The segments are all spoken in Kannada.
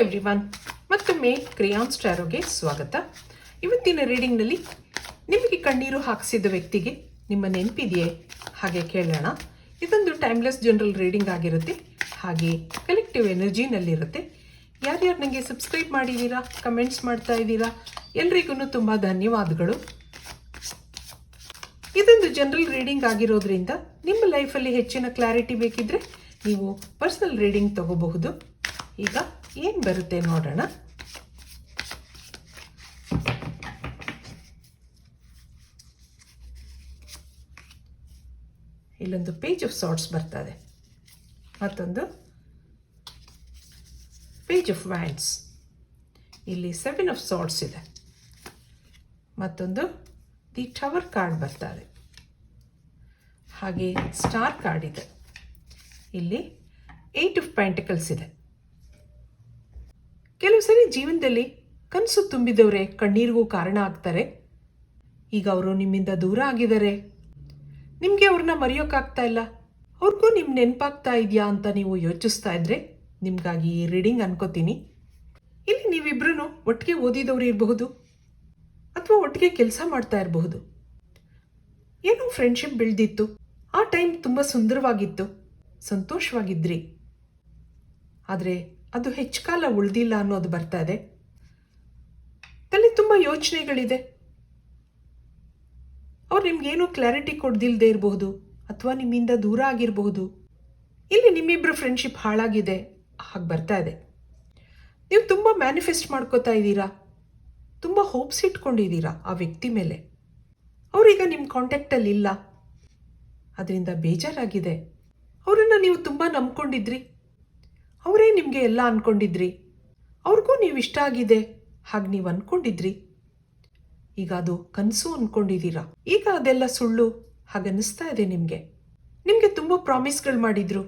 ಎವ್ರಿವನ್ ಮತ್ತೊಮ್ಮೆ ಕ್ರಿಯಾನ್ ಸ್ಟಾರೋಗೆ ಸ್ವಾಗತ. ಇವತ್ತಿನ ರೀಡಿಂಗ್ನಲ್ಲಿ ನಿಮಗೆ ಕಣ್ಣೀರು ಹಾಕಿಸಿದ ವ್ಯಕ್ತಿಗೆ ನಿಮ್ಮ ನೆನಪಿದೆಯೇ? ಹಾಗೆ ಕೇಳೋಣ. ಇದೊಂದು ಟೈಮ್ಲೆಸ್ ಜನರಲ್ ರೀಡಿಂಗ್ ಆಗಿರುತ್ತೆ. ಹಾಗೆ ಕಲೆಕ್ಟಿವ್ ಎನರ್ಜಿನಲ್ಲಿರುತ್ತೆ ಯಾರ್ಯಾರು ನನಗೆ ಸಬ್ಸ್ಕ್ರೈಬ್ ಮಾಡಿದ್ದೀರಾ ಕಮೆಂಟ್ಸ್ ಮಾಡ್ತಾ ಇದ್ದೀರಾ, ಎಲ್ರಿಗೂ ತುಂಬ ಧನ್ಯವಾದಗಳು. ಇದೊಂದು ಜನರಲ್ ರೀಡಿಂಗ್ ಆಗಿರೋದ್ರಿಂದ ನಿಮ್ಮ ಲೈಫಲ್ಲಿ ಹೆಚ್ಚಿನ ಕ್ಲಾರಿಟಿ ಬೇಕಿದ್ರೆ ನೀವು ಪರ್ಸನಲ್ ರೀಡಿಂಗ್ ತಗೋಬಹುದು. ಈಗ ಏನು ಬರುತ್ತೆ ನೋಡೋಣ. ಇಲ್ಲೊಂದು ಪೇಜ್ ಆಫ್ ಸಾರ್ಟ್ಸ್ ಬರ್ತದೆ. ಮತ್ತೊಂದು ಪೇಜ್ ಆಫ್ ವ್ಯಾಂಡ್ಸ್ ಇಲ್ಲಿ ಸೆವೆನ್ ಆಫ್ ಸಾರ್ಟ್ಸ್ ಇದೆ. ಮತ್ತೊಂದು ದಿ ಟವರ್ ಕಾರ್ಡ್ ಬರ್ತದೆ. ಹಾಗೆ ಸ್ಟಾರ್ ಕಾರ್ಡ್ ಇದೆ. ಇಲ್ಲಿ ಏಯ್ಟ್ ಆಫ್ ಪ್ಯಾಂಟಿಕಲ್ಸ್ ಇದೆ. ಕೆಲವು ಸರಿ ಜೀವನದಲ್ಲಿ ಕನಸು ತುಂಬಿದವರೇ ಕಣ್ಣೀರಿಗೂ ಕಾರಣ ಆಗ್ತಾರೆ. ಈಗ ಅವರು ನಿಮ್ಮಿಂದ ದೂರ ಆಗಿದ್ದಾರೆ. ನಿಮಗೆ ಅವ್ರನ್ನ ಮರೆಯೋಕ್ಕಾಗ್ತಾ ಇಲ್ಲ. ಅವ್ರಿಗೂ ನಿಮ್ಮ ನೆನಪಾಗ್ತಾ ಇದೆಯಾ ಅಂತ ನೀವು ಯೋಚಿಸ್ತಾ ಇದ್ರೆ ನಿಮಗಾಗಿ ಈ ರೀಡಿಂಗ್ ಅನ್ಕೋತೀನಿ. ಇಲ್ಲಿ ನೀವಿಬ್ರು ಒಟ್ಟಿಗೆ ಓದಿದವರು ಇರಬಹುದು ಅಥವಾ ಒಟ್ಟಿಗೆ ಕೆಲಸ ಮಾಡ್ತಾ ಇರಬಹುದು. ಏನೋ ಫ್ರೆಂಡ್ಶಿಪ್ ಬೆಳೆದಿತ್ತು. ಆ ಟೈಮ್ ತುಂಬ ಸುಂದರವಾಗಿತ್ತು. ಸಂತೋಷವಾಗಿದ್ರಿ. ಆದರೆ ಅದು ಹೆಚ್ಚು ಕಾಲ ಉಳಿದಿಲ್ಲ ಅನ್ನೋದು ಬರ್ತಾ ಇದೆ. ತಲೆ ತುಂಬ ಯೋಚನೆಗಳಿದೆ. ಅವ್ರು ನಿಮ್ಗೇನು ಕ್ಲಾರಿಟಿ ಕೊಡ್ದಿಲ್ಲದೆ ಇರಬಹುದು ಅಥವಾ ನಿಮ್ಮಿಂದ ದೂರ ಆಗಿರಬಹುದು. ಇಲ್ಲಿ ನಿಮ್ಮಿಬ್ಬರ ಫ್ರೆಂಡ್ಶಿಪ್ ಹಾಳಾಗಿದೆ. ಹಾಗೆ ಬರ್ತಾ ಇದೆ. ನೀವು ತುಂಬ ಮ್ಯಾನಿಫೆಸ್ಟ್ ಮಾಡ್ಕೋತಾ ಇದ್ದೀರಾ. ತುಂಬ ಹೋಪ್ಸ್ ಇಟ್ಕೊಂಡಿದ್ದೀರಾ ಆ ವ್ಯಕ್ತಿ ಮೇಲೆ. ಅವರೀಗ ನಿಮ್ಮ ಕಾಂಟ್ಯಾಕ್ಟಲ್ಲಿ ಇಲ್ಲ ಅದರಿಂದ ಬೇಜಾರಾಗಿದೆ. ಅವರನ್ನು ನೀವು ತುಂಬ ನಂಬ್ಕೊಂಡಿದ್ರಿ. ಅವರೇ ನಿಮಗೆ ಎಲ್ಲ ಅಂದ್ಕೊಂಡಿದ್ರಿ ಅವ್ರಿಗೂ ನೀವು ಇಷ್ಟ ಆಗಿದೆ. ಹಾಗೆ ನೀವು ಅಂದ್ಕೊಂಡಿದ್ರಿ ಈಗ ಅದು ಕನಸು ಅಂದ್ಕೊಂಡಿದ್ದೀರಾ ಈಗ ಅದೆಲ್ಲ ಸುಳ್ಳು. ಹಾಗನ್ನಿಸ್ತಾ ಇದೆ ನಿಮಗೆ. ನಿಮಗೆ ತುಂಬ ಪ್ರಾಮಿಸ್ಗಳು ಮಾಡಿದ್ರು.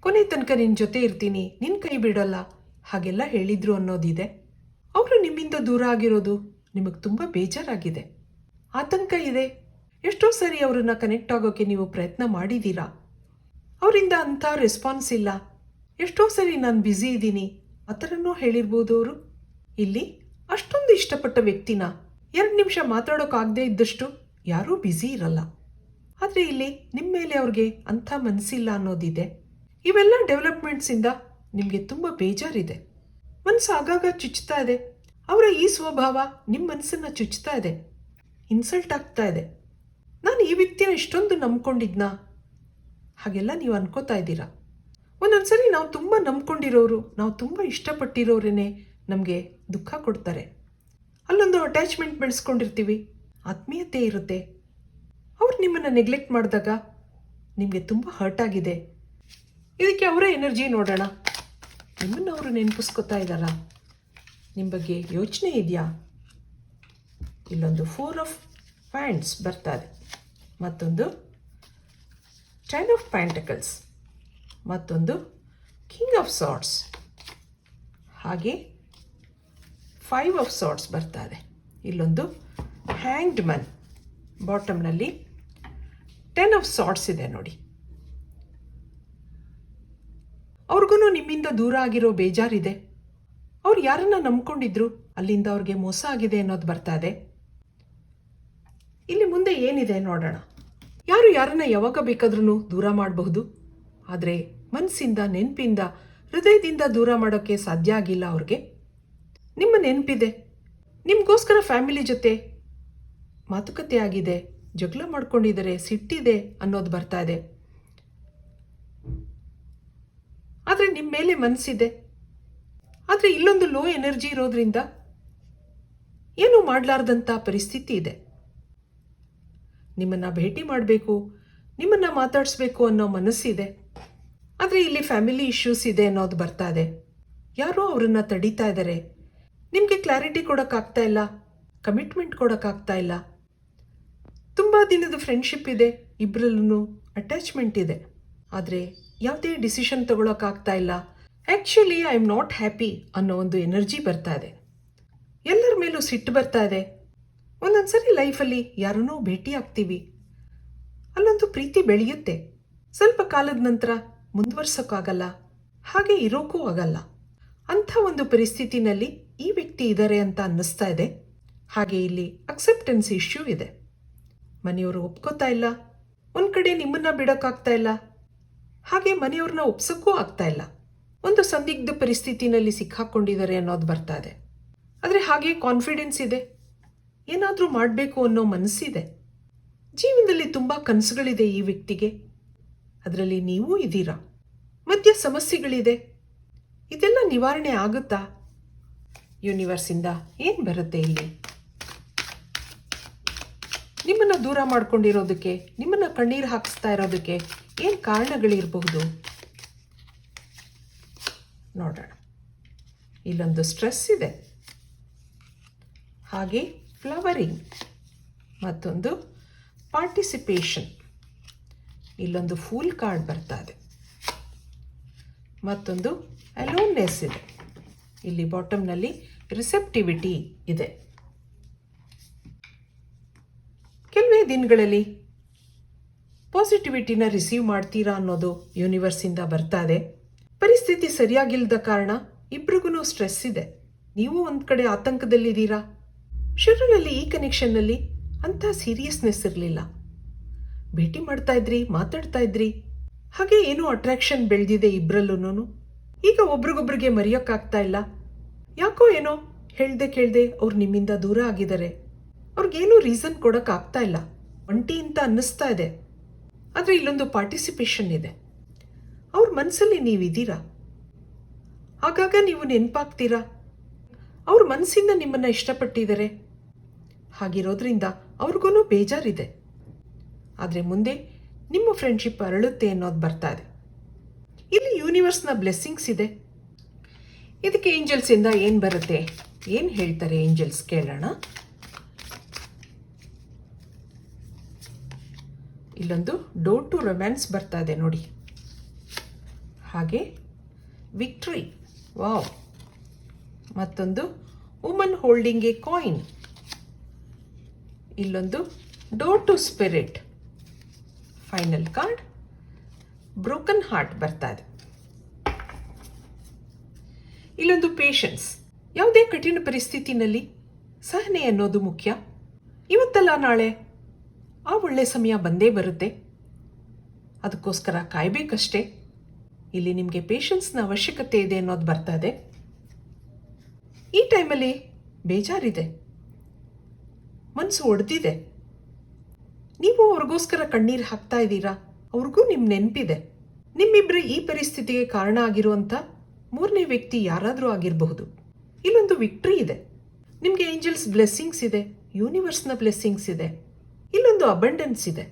ಕೊನೆ ತನಕ ನಿನ್ನ ಜೊತೆ ಇರ್ತೀನಿ. ನಿನ್ನ ಕೈ ಬಿಡಲ್ಲ. ಹಾಗೆಲ್ಲ ಹೇಳಿದ್ರು ಅನ್ನೋದಿದೆ. ಅವರು ನಿಮ್ಮಿಂದ ದೂರ ಆಗಿರೋದು ನಿಮಗೆ ತುಂಬ ಬೇಜಾರಾಗಿದೆ. ಆತಂಕ ಇದೆ. ಎಷ್ಟೋ ಸರಿ ಅವ್ರನ್ನ ಕನೆಕ್ಟ್ ಆಗೋಕ್ಕೆ ನೀವು ಪ್ರಯತ್ನ ಮಾಡಿದ್ದೀರಾ ಅವರಿಂದ ಅಂಥ ರೆಸ್ಪಾನ್ಸ್ ಇಲ್ಲ. ಎಷ್ಟೋ ಸರಿ ನಾನು ಬ್ಯುಸಿ ಇದ್ದೀನಿ. ಆ ಥರನೂ ಹೇಳಿರ್ಬೋದು ಅವರು. ಇಲ್ಲಿ ಅಷ್ಟೊಂದು ಇಷ್ಟಪಟ್ಟ ವ್ಯಕ್ತಿನ ಎರಡು ನಿಮಿಷ ಮಾತಾಡೋಕ್ಕಾಗದೇ ಇದ್ದಷ್ಟು ಯಾರೂ ಬ್ಯುಸಿ ಇರಲ್ಲ. ಆದರೆ ಇಲ್ಲಿ ನಿಮ್ಮ ಮೇಲೆ ಅವ್ರಿಗೆ ಅಂಥ ಮನಸ್ಸಿಲ್ಲ ಅನ್ನೋದಿದೆ. ಇವೆಲ್ಲ ಡೆವಲಪ್ಮೆಂಟ್ಸಿಂದ ನಿಮಗೆ ತುಂಬ ಬೇಜಾರಿದೆ. ಮನಸ್ಸು ಆಗಾಗ ಚುಚ್ತಾ ಇದೆ. ಅವರ ಈ ಸ್ವಭಾವ ನಿಮ್ಮ ಮನಸ್ಸನ್ನು ಚುಚ್ತಾ ಇದೆ. ಇನ್ಸಲ್ಟ್ ಆಗ್ತಾ ಇದೆ. ನಾನು ಈ ವ್ಯಕ್ತಿನ ಇಷ್ಟೊಂದು ನಂಬ್ಕೊಂಡಿದ್ನಾ? ಹಾಗೆಲ್ಲ ನೀವು ಅನ್ಕೋತಾ ಇದ್ದೀರಾ? ಒಂದೊಂದ್ಸರಿ ನಾವು ತುಂಬ ನಂಬ್ಕೊಂಡಿರೋರು, ನಾವು ತುಂಬ ಇಷ್ಟಪಟ್ಟಿರೋರೇನೆ ನಮಗೆ ದುಃಖ ಕೊಡ್ತಾರೆ. ಅಲ್ಲೊಂದು ಅಟ್ಯಾಚ್ಮೆಂಟ್ ಬೆಳೆಸ್ಕೊಂಡಿರ್ತೀವಿ, ಆತ್ಮೀಯತೆ ಇರುತ್ತೆ. ಅವ್ರು ನಿಮ್ಮನ್ನು ನೆಗ್ಲೆಕ್ಟ್ ಮಾಡಿದಾಗ ನಿಮಗೆ ತುಂಬ ಹರ್ಟ್ ಆಗಿದೆ. ಇದಕ್ಕೆ ಅವರ ಎನರ್ಜಿ ನೋಡೋಣ. ನಿಮ್ಮನ್ನು ಅವರು ನೆನಪಿಸ್ಕೊತಾ ಇದ್ದಾರಾ? ನಿಮ್ಮ ಬಗ್ಗೆ ಯೋಚನೆ ಇದೆಯಾ? ಇಲ್ಲೊಂದು ಫೋರ್ ಆಫ್ ಪ್ಯಾಂಟ್ಸ್ ಬರ್ತದೆ ಮತ್ತೊಂದು ಟೆನ್ ಆಫ್ ಪ್ಯಾಂಟಕಲ್ಸ್ ಮತ್ತೊಂದು ಕಿಂಗ್ ಆಫ್ ಸಾಟ್ಸ್ ಹಾಗೆ ಫೈವ್ ಆಫ್ ಸಾಟ್ಸ್ ಬರ್ತಾರೆ ಇಲ್ಲೊಂದು ಹ್ಯಾಂಗ್ಡ್ ಮನ್ ಬಾಟಮ್ನಲ್ಲಿ ಟೆನ್ ಆಫ್ ಸಾಟ್ಸ್ ಇದೆ ನೋಡಿ. ಅವ್ರಿಗೂ ನಿಮ್ಮಿಂದ ದೂರ ಆಗಿರೋ ಬೇಜಾರಿದೆ. ಅವ್ರು ಯಾರನ್ನ ನಂಬ್ಕೊಂಡಿದ್ರು ಅಲ್ಲಿಂದ ಅವ್ರಿಗೆ ಮೋಸ ಆಗಿದೆ ಅನ್ನೋದು ಬರ್ತಾ ಇದೆ ಇಲ್ಲಿ ಮುಂದೆ ಏನಿದೆ ನೋಡೋಣ. ಯಾರು ಯಾರನ್ನ ಯಾವಾಗ ಬೇಕಾದ್ರೂ ದೂರ ಮಾಡಬಹುದು. ಆದರೆ ಮನಸ್ಸಿಂದ ನೆನಪಿಂದ, ಹೃದಯದಿಂದ ದೂರ ಮಾಡೋಕ್ಕೆ ಸಾಧ್ಯ ಆಗಿಲ್ಲ ಅವ್ರಿಗೆ. ನಿಮ್ಮ ನೆನಪಿದೆ. ನಿಮಗೋಸ್ಕರ ಫ್ಯಾಮಿಲಿ ಜೊತೆ ಮಾತುಕತೆ ಆಗಿದೆ, ಜಗಳ ಮಾಡ್ಕೊಂಡಿದ್ದಾರೆ, ಸಿಟ್ಟಿದೆ ಅನ್ನೋದು ಬರ್ತಾ ಇದೆ. ಆದರೆ ನಿಮ್ಮ ಮೇಲೆ ಮನಸ್ಸಿದೆ ಆದರೆ ಇಲ್ಲೊಂದು ಲೋ ಎನರ್ಜಿ ಇರೋದ್ರಿಂದ ಏನೂ ಮಾಡಲಾರ್ದಂಥ ಪರಿಸ್ಥಿತಿ ಇದೆ. ನಿಮ್ಮನ್ನು ಭೇಟಿ ಮಾಡಬೇಕು ನಿಮ್ಮನ್ನು ಮಾತಾಡಿಸ್ಬೇಕು ಅನ್ನೋ ಮನಸ್ಸಿದೆ. ಆದರೆ ಇಲ್ಲಿ ಫ್ಯಾಮಿಲಿ ಇಶ್ಯೂಸ್ ಇದೆ ಅನ್ನೋದು ಬರ್ತಾ ಇದೆ. ಯಾರೋ ಅವರನ್ನು ತಡೀತಾ ಇದ್ದಾರೆ ನಿಮಗೆ ಕ್ಲಾರಿಟಿ ಕೊಡೋಕ್ಕಾಗ್ತಾ ಇಲ್ಲ. ಕಮಿಟ್ಮೆಂಟ್ ಕೊಡೋಕ್ಕಾಗ್ತಾ ಇಲ್ಲ. ತುಂಬ ದಿನದ ಫ್ರೆಂಡ್ಶಿಪ್ ಇದೆ. ಇಬ್ಬರಲ್ಲೂ ಅಟ್ಯಾಚ್ಮೆಂಟ್ ಇದೆ. ಆದರೆ ಯಾವುದೇ ಡಿಸಿಷನ್ ತಗೊಳಕ್ಕಾಗ್ತಾ ಇಲ್ಲ. Actually I am not happy ಅನ್ನೋ ಒಂದು ಎನರ್ಜಿ ಬರ್ತಾ ಇದೆ. ಎಲ್ಲರ ಮೇಲೂ ಸಿಟ್ಟು ಬರ್ತಾ ಇದೆ. ಒಂದೊಂದ್ಸರಿ ಲೈಫಲ್ಲಿ ಯಾರನ್ನೂ ಭೇಟಿ ಆಗ್ತೀವಿ. ಅಲ್ಲೊಂದು ಪ್ರೀತಿ ಬೆಳೆಯುತ್ತೆ. ಸ್ವಲ್ಪ ಕಾಲದ ನಂತರ ಮುಂದುವರ್ಸೋಕ್ಕಾಗಲ್ಲ. ಹಾಗೆ ಇರೋಕ್ಕೂ ಆಗಲ್ಲ. ಅಂಥ ಒಂದು ಪರಿಸ್ಥಿತಿನಲ್ಲಿ ಈ ವ್ಯಕ್ತಿ ಇದ್ದಾರೆ ಅಂತ ಅನ್ನಿಸ್ತಾ ಇದೆ. ಹಾಗೆ ಇಲ್ಲಿ ಅಕ್ಸೆಪ್ಟೆನ್ಸ್ ಇಶ್ಯೂ ಇದೆ. ಮನೆಯವರು ಒಪ್ಕೋತಾ ಇಲ್ಲ. ಒಂದು ಕಡೆ ನಿಮ್ಮನ್ನ ಬಿಡೋಕ್ಕಾಗ್ತಾ ಇಲ್ಲ. ಹಾಗೆ ಮನೆಯವ್ರನ್ನ ಒಪ್ಸೋಕ್ಕೂ ಆಗ್ತಾ ಇಲ್ಲ. ಒಂದು ಸಂದಿಗ್ಧ ಪರಿಸ್ಥಿತಿನಲ್ಲಿ ಸಿಕ್ಕಾಕೊಂಡಿದ್ದಾರೆ ಅನ್ನೋದು ಬರ್ತಾ ಇದೆ. ಆದರೆ ಹಾಗೆ ಕಾನ್ಫಿಡೆನ್ಸ್ ಇದೆ. ಏನಾದರೂ ಮಾಡಬೇಕು ಅನ್ನೋ ಮನಸ್ಸಿದೆ. ಜೀವನದಲ್ಲಿ ತುಂಬ ಕನಸುಗಳಿದೆ ಈ ವ್ಯಕ್ತಿಗೆ. ಅದರಲ್ಲಿ ನೀವೂ ಇದ್ದೀರಾ? ಮಧ್ಯ ಸಮಸ್ಯೆಗಳಿದೆ. ಇದೆಲ್ಲ ನಿವಾರಣೆ ಆಗುತ್ತಾ? ಯೂನಿವರ್ಸಿಂದ ಏನು ಬರುತ್ತೆ ಇಲ್ಲಿ? ನಿಮ್ಮನ್ನು ದೂರ ಮಾಡ್ಕೊಂಡಿರೋದಕ್ಕೆ, ನಿಮ್ಮನ್ನು ಕಣ್ಣೀರು ಹಾಕಿಸ್ತಾ ಇರೋದಕ್ಕೆ ಏನು ಕಾರಣಗಳಿರಬಹುದು? ನೋಡೋಣ. ಇಲ್ಲೊಂದು ಸ್ಟ್ರೆಸ್ ಇದೆ. ಹಾಗೆ ಫ್ಲವರಿಂಗ್. ಮತ್ತೊಂದು ಪಾರ್ಟಿಸಿಪೇಷನ್ ಇಲ್ಲೊಂದು ಫೂಲ್ ಕಾರ್ಡ್ ಬರ್ತಾ ಇದೆ. ಮತ್ತೊಂದು ಅಲೋನ್ನೆಸ್ ಇದೆ. ಇಲ್ಲಿ ಬಾಟಮ್ನಲ್ಲಿ ರಿಸೆಪ್ಟಿವಿಟಿ ಇದೆ. ಕೆಲವೇ ದಿನಗಳಲ್ಲಿ ಪಾಸಿಟಿವಿಟಿನ ರಿಸೀವ್ ಮಾಡ್ತೀರಾ ಅನ್ನೋದು ಯೂನಿವರ್ಸಿಂದ ಬರ್ತಾ ಇದೆ. ಪರಿಸ್ಥಿತಿ ಸರಿಯಾಗಿಲ್ಲದ ಕಾರಣ ಇಬ್ರಿಗೂ ಸ್ಟ್ರೆಸ್ ಇದೆ. ನೀವು ಒಂದು ಕಡೆ ಆತಂಕದಲ್ಲಿದ್ದೀರಾ? ಶುರುವಿನಲ್ಲಿ ಈ ಕನೆಕ್ಷನ್ನಲ್ಲಿ ಅಂಥ ಸೀರಿಯಸ್ನೆಸ್ ಇರಲಿಲ್ಲ. ಭೇಟಿ ಮಾಡ್ತಾ ಇದ್ರಿ, ಮಾತಾಡ್ತಾ ಇದ್ರಿ. ಹಾಗೆ ಏನೋ ಅಟ್ರಾಕ್ಷನ್ ಬೆಳೆದಿದೆ ಇಬ್ಬರಲ್ಲೂ ಈಗ ಒಬ್ರಿಗೊಬ್ರಿಗೆ ಮರೆಯೋಕ್ಕಾಗ್ತಾ ಇಲ್ಲ. ಯಾಕೋ ಏನೋ ಹೇಳ್ದೆ ಕೇಳ್ದೆ ಅವ್ರು ನಿಮ್ಮಿಂದ ದೂರ ಆಗಿದ್ದಾರೆ. ಅವ್ರಿಗೇನೂ ರೀಸನ್ ಕೊಡೋಕ್ಕಾಗ್ತಾ ಇಲ್ಲ. ಒಂಟಿ ಅಂತ ಅನ್ನಿಸ್ತಾ ಇದೆ. ಆದರೆ ಇಲ್ಲೊಂದು ಪಾರ್ಟಿಸಿಪೇಷನ್ ಇದೆ. ಅವ್ರ ಮನಸ್ಸಲ್ಲಿ ನೀವಿದ್ದೀರಾ? ಆಗಾಗ ನೀವು ನೆನಪಾಗ್ತೀರಾ? ಅವ್ರ ಮನಸ್ಸಿಂದ ನಿಮ್ಮನ್ನು ಇಷ್ಟಪಟ್ಟಿದ್ದಾರೆ. ಹಾಗಿರೋದ್ರಿಂದ ಅವ್ರಿಗೂ ಬೇಜಾರಿದೆ. ಆದರೆ ಮುಂದೆ ನಿಮ್ಮ ಫ್ರೆಂಡ್ಶಿಪ್ ಅರಳುತ್ತೆ ಅನ್ನೋದು ಬರ್ತಾ ಇದೆ. ಇಲ್ಲಿ ಯೂನಿವರ್ಸ್ನ ಬ್ಲೆಸ್ಸಿಂಗ್ಸ್ ಇದೆ. ಇದಕ್ಕೆ ಏಂಜಲ್ಸಿಂದ ಏನು ಬರುತ್ತೆ? ಏನು ಹೇಳ್ತಾರೆ ಏಂಜಲ್ಸ್ ಕೇಳೋಣ. ಇಲ್ಲೊಂದು ಡೋರ್ ಟು ರೊಮ್ಯಾನ್ಸ್ ಬರ್ತಾ ಇದೆ ನೋಡಿ. ಹಾಗೆ ವಿಕ್ಟ್ರಿ ವಾವ್ ಮತ್ತೊಂದು ವುಮನ್ ಹೋಲ್ಡಿಂಗ್ ಎ ಕಾಯಿನ್ ಇಲ್ಲೊಂದು door to spirit final card broken heart ಬರ್ತಾ ಇದೆ. ಇಲ್ಲೊಂದು ಪೇಷನ್ಸ್ ಯಾವುದೇ ಕಠಿಣ ಪರಿಸ್ಥಿತಿನಲ್ಲಿ ಸಹನೆ ಅನ್ನೋದು ಮುಖ್ಯ. ಇವತ್ತಲ್ಲ ನಾಳೆ? ಆ ಒಳ್ಳೆ ಸಮಯ ಬಂದೇ ಬರುತ್ತೆ. ಅದಕ್ಕೋಸ್ಕರ ಕಾಯಬೇಕಷ್ಟೇ. ಇಲ್ಲಿ ನಿಮಗೆ ಪೇಷನ್ಸ್ನ ಅವಶ್ಯಕತೆ ಇದೆ ಅನ್ನೋದು ಬರ್ತಾ ಇದೆ. ಈ ಟೈಮಲ್ಲಿ ಬೇಜಾರಿದೆ. ಮನಸ್ಸು ಒಡೆದಿದೆ. ನೀವು ಅವ್ರಿಗೋಸ್ಕರ ಕಣ್ಣೀರು ಹಾಕ್ತಾ ಇದ್ದೀರಾ? ಅವ್ರಿಗೂ ನಿಮ್ಮ ನೆನಪಿದೆ. ನಿಮ್ಮಿಬ್ಬರ ಈ ಪರಿಸ್ಥಿತಿಗೆ ಕಾರಣ ಆಗಿರುವಂಥ ಮೂರನೇ ವ್ಯಕ್ತಿ ಯಾರಾದರೂ ಆಗಿರಬಹುದು. ಇಲ್ಲೊಂದು ವಿಕ್ಟ್ರಿ ಇದೆ. ನಿಮಗೆ ಏಂಜಲ್ಸ್ ಬ್ಲೆಸ್ಸಿಂಗ್ಸ್ ಇದೆ, ಯೂನಿವರ್ಸ್ನ ಬ್ಲೆಸ್ಸಿಂಗ್ಸ್ ಇದೆ, ಇಲ್ಲೊಂದು ಅಬಂಡೆನ್ಸ್ ಇದೆ.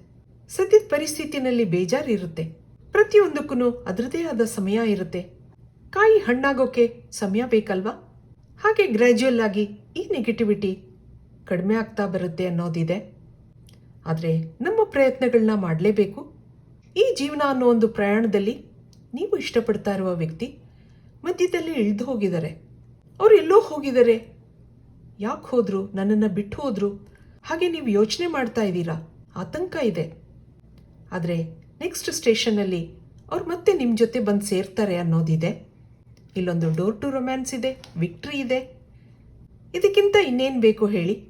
ಸದ್ಯದ ಪರಿಸ್ಥಿತಿನಲ್ಲಿ ಬೇಜಾರಿರುತ್ತೆ. ಪ್ರತಿಯೊಂದಕ್ಕೂ ಅದರದೇ ಆದ ಸಮಯ ಇರುತ್ತೆ. ಕಾಯಿ ಹಣ್ಣಾಗೋಕೆ ಸಮಯ ಬೇಕಲ್ವಾ? ಹಾಗೆ ಗ್ರ್ಯಾಜುವಲ್ ಆಗಿ ಈ ನೆಗೆಟಿವಿಟಿ ಕಡಿಮೆ ಆಗ್ತಾ ಬರುತ್ತೆ ಅನ್ನೋದಿದೆ. ಆದರೆ ನಮ್ಮ ಪ್ರಯತ್ನಗಳನ್ನ ಮಾಡಲೇಬೇಕು. ಈ ಜೀವನ ಅನ್ನೋ ಒಂದು ಪ್ರಯಾಣದಲ್ಲಿ ನೀವು ಇಷ್ಟಪಡ್ತಾ ಇರುವ ವ್ಯಕ್ತಿ ಮಧ್ಯದಲ್ಲಿ ಇಳಿದು ಹೋಗಿದ್ದಾರೆ. ಅವರು ಎಲ್ಲೋ ಹೋಗಿದ್ದಾರೆ. ಯಾಕೆ ಹೋದರು, ನನ್ನನ್ನು ಬಿಟ್ಟು ಹೋದರು, ಹಾಗೆ ನೀವು ಯೋಚನೆ ಮಾಡ್ತಾ ಇದ್ದೀರಾ? ಆತಂಕ ಇದೆ. ಆದರೆ ನೆಕ್ಸ್ಟ್ ಸ್ಟೇಷನಲ್ಲಿ ಅವ್ರು ಮತ್ತೆ ನಿಮ್ಮ ಜೊತೆ ಬಂದು ಸೇರ್ತಾರೆ ಅನ್ನೋದಿದೆ. ಇಲ್ಲೊಂದು ಡೋರ್ ಟು ರೊಮ್ಯಾನ್ಸ್ ಇದೆ ವಿಕ್ಟ್ರಿ ಇದೆ. ಇದಕ್ಕಿಂತ ಇನ್ನೇನು ಬೇಕು ಹೇಳಿ?